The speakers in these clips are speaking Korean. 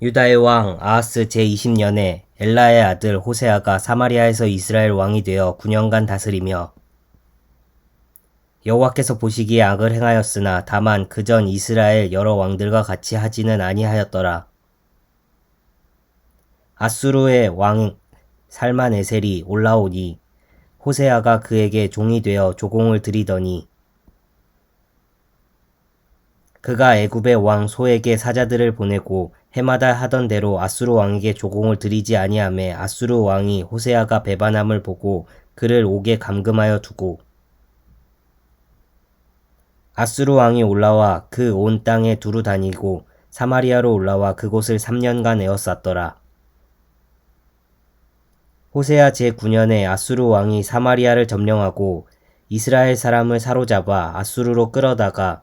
유다의 왕 아하스 제20년에 엘라의 아들 호세아가 사마리아에서 이스라엘 왕이 되어 9년간 다스리며 여호와께서 보시기에 악을 행하였으나 다만 그 전 이스라엘 여러 왕들과 같이 하지는 아니하였더라. 아수르의 왕 살만 에셀이 올라오니 호세아가 그에게 종이 되어 조공을 드리더니 그가 애굽의 왕 소에게 사자들을 보내고 해마다 하던 대로 아수르 왕에게 조공을 드리지 아니하매 아수르 왕이 호세아가 배반함을 보고 그를 옥에 감금하여 두고 아수르 왕이 올라와 그 온 땅에 두루 다니고 사마리아로 올라와 그곳을 3년간 에워쌌더라. 호세아 제9년에 아수르 왕이 사마리아를 점령하고 이스라엘 사람을 사로잡아 아수르로 끌어다가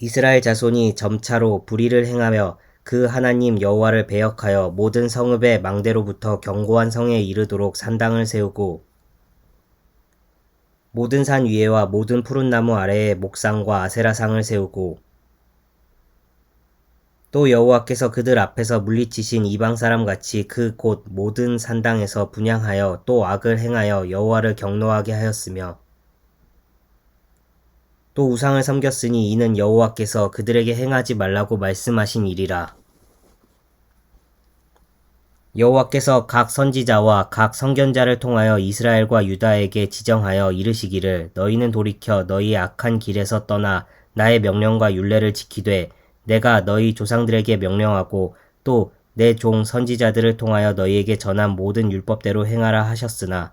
이스라엘 자손이 점차로 불의를 행하며 그 하나님 여호와를 배역하여 모든 성읍의 망대로부터 견고한 성에 이르도록 산당을 세우고 모든 산 위에와 모든 푸른 나무 아래에 목상과 아세라상을 세우고 또 여호와께서 그들 앞에서 물리치신 이방 사람 같이 그 곳 모든 산당에서 분양하여 또 악을 행하여 여호와를 경노하게 하였으며 또 우상을 섬겼으니 이는 여호와께서 그들에게 행하지 말라고 말씀하신 일이라. 여호와께서 각 선지자와 각 선견자를 통하여 이스라엘과 유다에게 지정하여 이르시기를 너희는 돌이켜 너희의 악한 길에서 떠나 나의 명령과 율례를 지키되 내가 너희 조상들에게 명령하고 또 내 종 선지자들을 통하여 너희에게 전한 모든 율법대로 행하라 하셨으나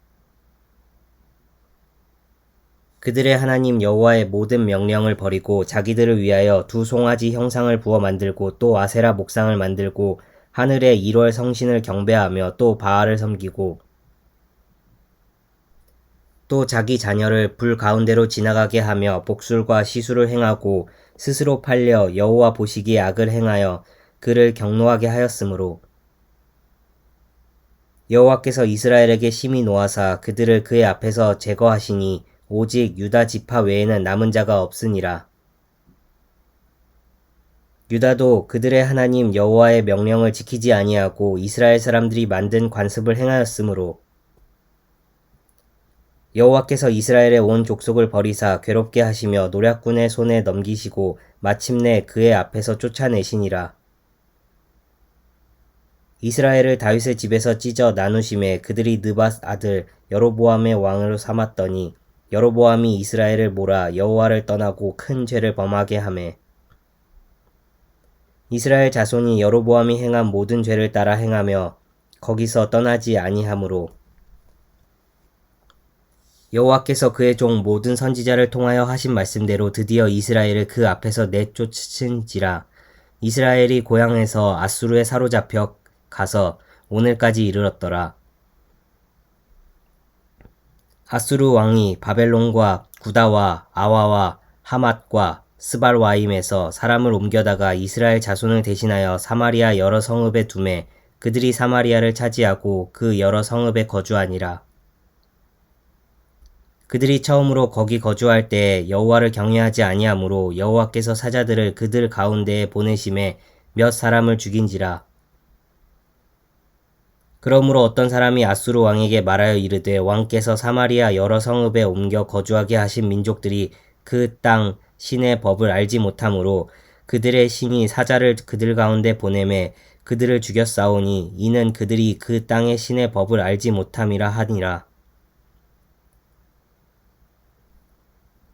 그들의 하나님 여호와의 모든 명령을 버리고 자기들을 위하여 두 송아지 형상을 부어 만들고 또 아세라 목상을 만들고 하늘의 1월 성신을 경배하며 또 바알을 섬기고 또 자기 자녀를 불 가운데로 지나가게 하며 복술과 시술을 행하고 스스로 팔려 여호와 보시기에 악을 행하여 그를 경노하게 하였으므로 여호와께서 이스라엘에게 심히 노하사 그들을 그의 앞에서 제거하시니 오직 유다 지파 외에는 남은 자가 없으니라. 유다도 그들의 하나님 여호와의 명령을 지키지 아니하고 이스라엘 사람들이 만든 관습을 행하였으므로 여호와께서 이스라엘의 온 족속을 버리사 괴롭게 하시며 노략군의 손에 넘기시고 마침내 그의 앞에서 쫓아내시니라. 이스라엘을 다윗의 집에서 찢어 나누심에 그들이 느밧 아들 여로보암의 왕으로 삼았더니 여로보암이 이스라엘을 몰아 여호와를 떠나고 큰 죄를 범하게 하매 이스라엘 자손이 여로보암이 행한 모든 죄를 따라 행하며 거기서 떠나지 아니하므로 여호와께서 그의 종 모든 선지자를 통하여 하신 말씀대로 드디어 이스라엘을 그 앞에서 내쫓으신지라 이스라엘이 고향에서 아수르에 사로잡혀 가서 오늘까지 이르렀더라. 아수르 왕이 바벨론과 구다와 아와와 하맛과 스발와임에서 사람을 옮겨다가 이스라엘 자손을 대신하여 사마리아 여러 성읍에 두매 그들이 사마리아를 차지하고 그 여러 성읍에 거주하니라. 그들이 처음으로 거기 거주할 때에 여호와를 경외하지 아니하므로 여호와께서 사자들을 그들 가운데에 보내심에 몇 사람을 죽인지라. 그러므로 어떤 사람이 아수르 왕에게 말하여 이르되 왕께서 사마리아 여러 성읍에 옮겨 거주하게 하신 민족들이 그 땅 신의 법을 알지 못하므로 그들의 신이 사자를 그들 가운데 보내매 그들을 죽였사오니 이는 그들이 그 땅의 신의 법을 알지 못함이라 하니라.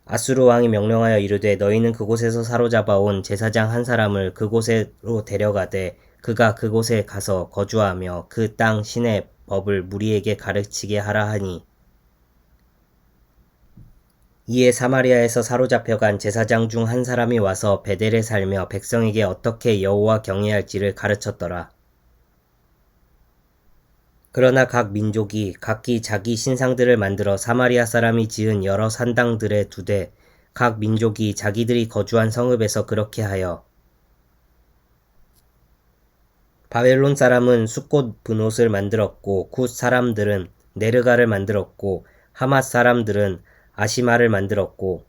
아수르 왕이 명령하여 이르되 너희는 그곳에서 사로잡아 온 제사장 한 사람을 그곳으로 데려가되 그가 그곳에 가서 거주하며 그 땅 신의 법을 무리에게 가르치게 하라 하니 이에 사마리아에서 사로잡혀간 제사장 중 한 사람이 와서 베델에 살며 백성에게 어떻게 여호와 경외할지를 가르쳤더라. 그러나 각 민족이 각기 자기 신상들을 만들어 사마리아 사람이 지은 여러 산당들에 두되 각 민족이 자기들이 거주한 성읍에서 그렇게 하여 바벨론 사람은 숫꽃 분옷을 만들었고 굿 사람들은 네르가를 만들었고 하맛 사람들은 아시마를 만들었고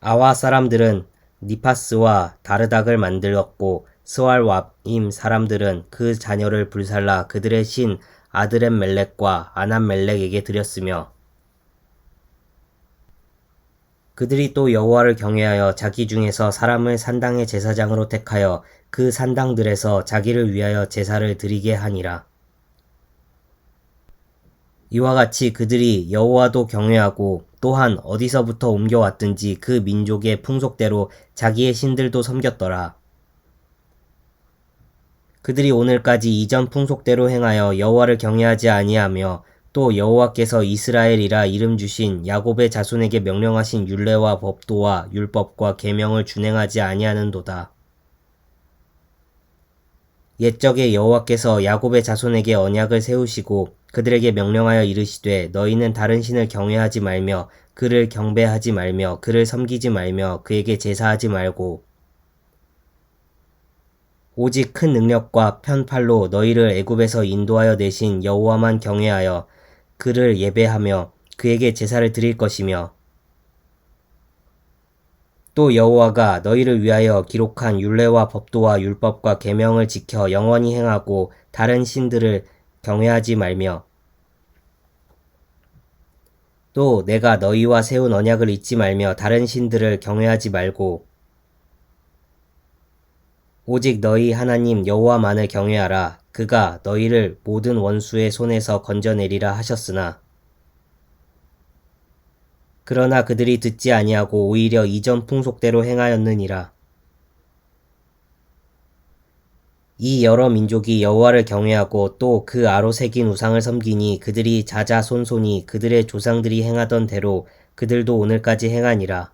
아와 사람들은 니파스와 다르닥을 만들었고 스왈왑임 사람들은 그 자녀를 불살라 그들의 신 아드렛 멜렉과 아난 멜렉에게 드렸으며 그들이 또 여호와를 경외하여 자기 중에서 사람을 산당의 제사장으로 택하여 그 산당들에서 자기를 위하여 제사를 드리게 하니라. 이와 같이 그들이 여호와도 경외하고 또한 어디서부터 옮겨왔든지 그 민족의 풍속대로 자기의 신들도 섬겼더라. 그들이 오늘까지 이전 풍속대로 행하여 여호와를 경외하지 아니하며 또 여호와께서 이스라엘이라 이름 주신 야곱의 자손에게 명령하신 율례와 법도와 율법과 계명을 준행하지 아니하는도다. 옛적에 여호와께서 야곱의 자손에게 언약을 세우시고 그들에게 명령하여 이르시되 너희는 다른 신을 경외하지 말며 그를 경배하지 말며 그를 섬기지 말며 그에게 제사하지 말고 오직 큰 능력과 편팔로 너희를 애굽에서 인도하여 내신 여호와만 경외하여 그를 예배하며 그에게 제사를 드릴 것이며 또 여호와가 너희를 위하여 기록한 율례와 법도와 율법과 계명을 지켜 영원히 행하고 다른 신들을 경외하지 말며 또 내가 너희와 세운 언약을 잊지 말며 다른 신들을 경외하지 말고 오직 너희 하나님 여호와만을 경외하라 그가 너희를 모든 원수의 손에서 건져내리라 하셨으나 그러나 그들이 듣지 아니하고 오히려 이전 풍속대로 행하였느니라. 이 여러 민족이 여호와를 경외하고 또 그 아로 새긴 우상을 섬기니 그들이 자자손손이 그들의 조상들이 행하던 대로 그들도 오늘까지 행하니라.